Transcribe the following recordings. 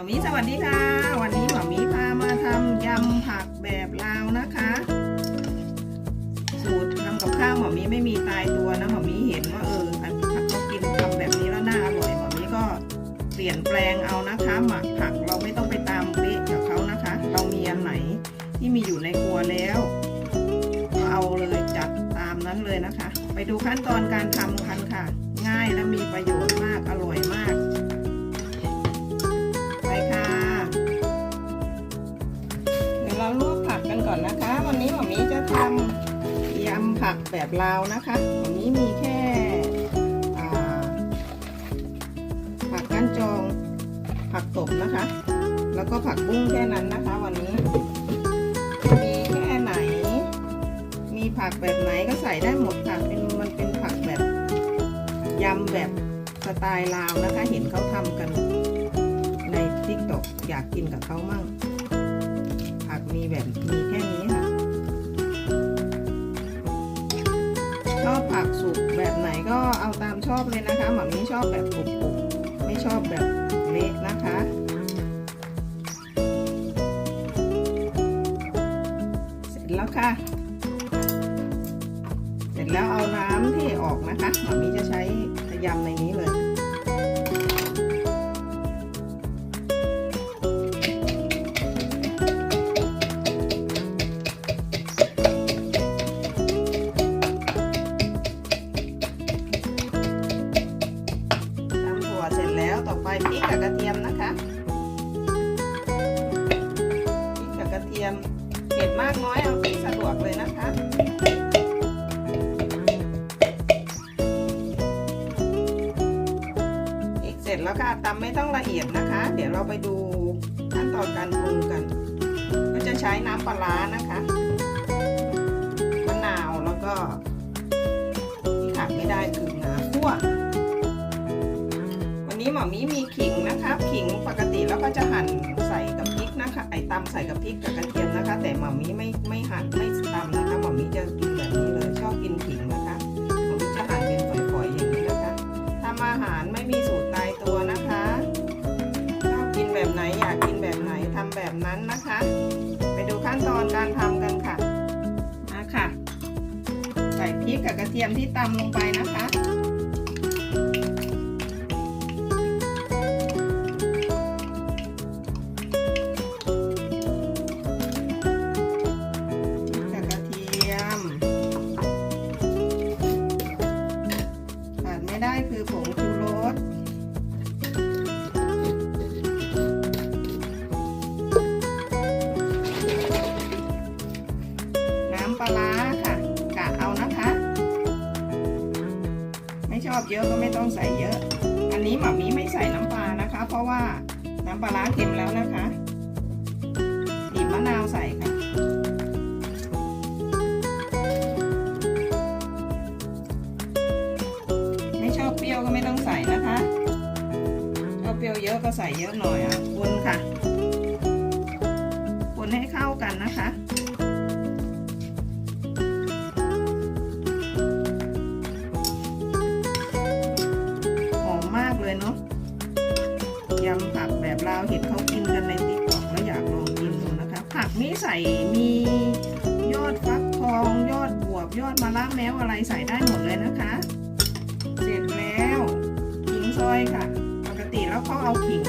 หมอมีสวัสดีค่ะ วันนี้หมอมีพามาทำยำผักแบบลาวนะคะ สูตรทำกับข้าวหมอมีไม่มีตายตัวนะหมอมีเห็นว่าเออผักเขากินทำแบบนี้แล้วน่าอร่อยหมอมีก็เปลี่ยนแปลงเอานะคะหมักผักเราไม่ต้องไปตามเป๊ะกับเขานะคะ เรามีอันไหนที่มีอยู่ในครัวแล้วก็เอาเลยจัดตามนั้นเลยนะคะ ไปดูขั้นตอนการทำกันค่ะ ง่ายและมีประโยชน์มากอร่อยมาก ไปค่ะ เดี๋ยวเราลวกผักกันก่อนนะคะ วันนี้หมอมีจะทำยำผักแบบลาวนะคะหมอมีมีแค่ผักก้านจอง ผักตบนะคะ แล้วก็ผักบุ้งแค่นั้นนะคะ วันนี้มีแค่ไหน มีผักแบบไหนก็ใส่ได้หมดค่ะเป็นมันเป็นผักแบบยำแบบสไตล์ลาวนะคะ เห็นเขา กินกับเขามั่ง ผักมีแบบมีแค่นี้ค่ะชอบผักสุกแบบไหนก็เอาตามชอบเลยนะคะหมามีชอบแบบกรุบๆไม่ชอบแบบเละนะคะเสร็จแล้วค่ะ เสร็จแล้วเอา มเผ็ดมากน้อยเอาที่สะดวกเลยนะคะพริกเสร็จแล้วค่ะตำไม่ต้องละเอียดนะคะ เดี๋ยวเราไปดูขั้นตอนการปรุงกัน ก็จะใช้น้ำปลานะคะมะนาวแล้วก็ที่ขาดไม่ได้คืองาคั่ว นี้หมอมีมีขิงนะคะขิงปกติแล้วก็จะหั่นใส่กับพริกนะคะไอตำใส่กับพริกกับกระเทียมนะคะ แต่หมอมีไม่ไม่หั่นไม่ตำนะคะหมอมีจะกินแบบนี้เลยชอบกินขิงนะคะหมอมีจะหั่นเป็นฝอยๆอย่างนี้นะคะทำอาหารไม่มีสูตรตายตัวนะคะชอบกินแบบไหนอยากกินแบบไหนทำแบบนั้นนะคะ ไปดูขั้นตอนการทำกันค่ะมาค่ะใส่พริกกับกระเทียมที่ตำลงไปนะคะ ปลาร้าค่ะ กะเอานะคะ ไม่ชอบเยอะก็ไม่ต้องใส่เยอะ อันนี้หมามีไม่ใส่น้ำปลานะคะ เพราะว่าน้ำปลาร้าเค็มแล้วนะคะบีบมะนาวใส่ค่ะไม่ชอบเปรี้ยวก็ไม่ต้องใส่นะคะชอบเปรี้ยวเยอะก็ใส่เยอะหน่อยอะคนค่ะ คนให้เข้ากันนะคะ เลยเนาะยำผักแบบลาวเห็นเขากินกันในติ๊กต็อกแล้วอยากลองกินดูนะคะ ผักนี้ใส่มียอดฟักทองยอดบวบยอดมะระแมวอะไรใส่ได้หมดเลยนะคะ เสร็จแล้วขิงซอยค่ะ ปกติแล้วเขาเอาขิง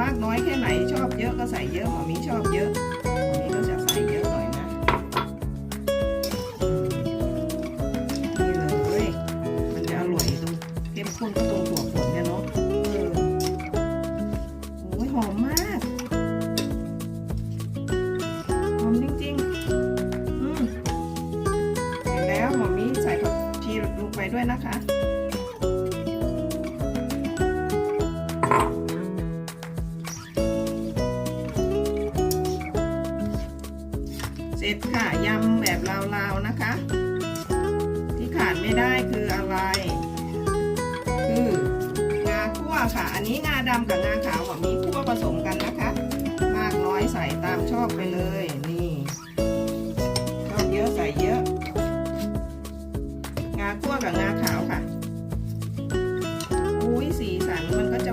มากน้อยแค่ไหนชอบเยอะก็ใส่เยอะหมอมีชอบเยอะ ได้คืออะไร คืองาคั่วค่ะ อันนี้งาดำกับงาขาวแบบนี้คั่วผสมกันนะคะ มากน้อยใส่ตามชอบไปเลย นี่ชอบเยอะใส่เยอะ งาคั่วกับงาขาวค่ะอุ้ยสีสันมันก็จะ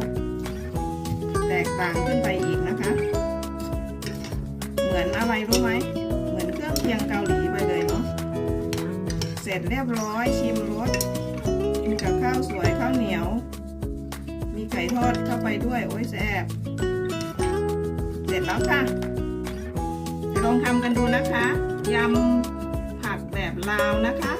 แตกต่างขึ้นไปอีกนะคะ เหมือนอะไรรู้ไหม ร็จเรียบร้อย ชิมรสกินกับข้าวสวยข้าวเหนียว มีไก่ทอดเข้าไปด้วย โอ้ยแซ่บเสร็จแล้วค่ะลองทำกันดูนะคะยำผักแบบลาวนะคะ